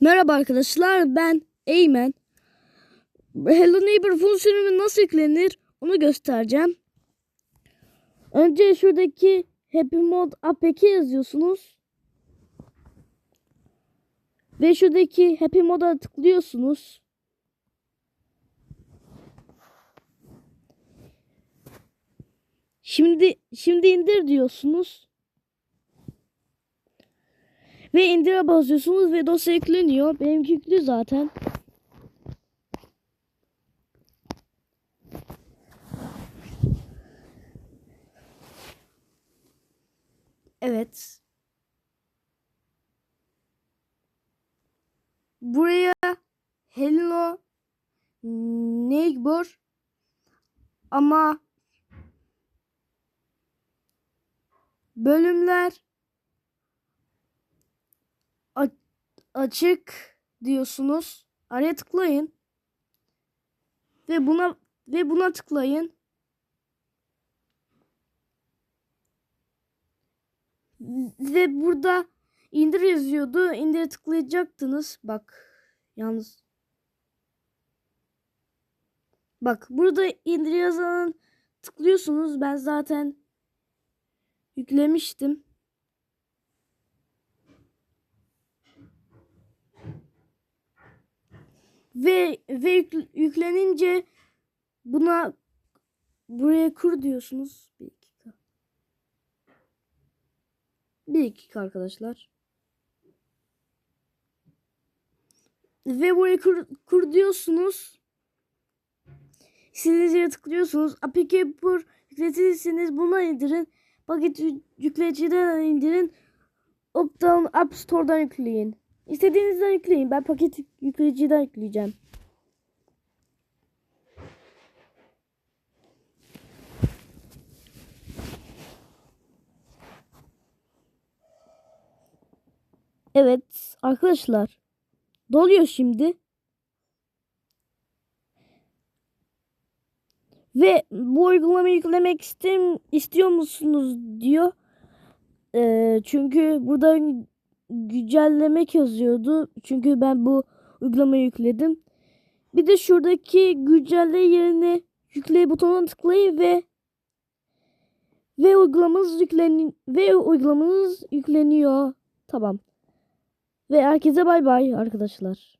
Merhaba arkadaşlar ben Eymen. Hello Neighbor fonksiyonu nasıl yüklenir onu göstereceğim. Önce şuradaki Happy Mod APK yazıyorsunuz. Ve şuradaki Happy Mod'a tıklıyorsunuz. Şimdi şimdi indir diyorsunuz. Ve indire basıyorsunuz ve dosya yükleniyor. Benim yüklü zaten. Evet. Buraya Hello Neighbor ama bölümler açık diyorsunuz. Araya tıklayın. Ve buna ve buna tıklayın. Ve burada indir yazıyordu. İndire tıklayacaktınız. Bak yalnız. Bak burada indir yazanın tıklıyorsunuz. Ben zaten yüklemiştim. Ve ve yük- yüklenince buna buraya kur diyorsunuz. Bir dakika. Bir dakika arkadaşlar. Ve buraya kur, kur diyorsunuz. İstediğiniz yere tıklıyorsunuz. APK Pur yükletirseniz buna indirin. Paket yü- yükleticiden indirin. Optan App Store'dan yükleyin. İstediğinizden yükleyin. Ben paket yük- yükleticiden yükleyeceğim. Evet arkadaşlar. Doluyor şimdi. Ve bu uygulamayı yüklemek istem istiyor musunuz diyor. Ee, çünkü burada güncellemek yazıyordu. Çünkü ben bu uygulamayı yükledim. Bir de şuradaki güncelle yerine yükle butonuna tıklayın ve ve uygulamanız yüklen ve uygulamanız yükleniyor. Tamam. Ve herkese bay bay arkadaşlar.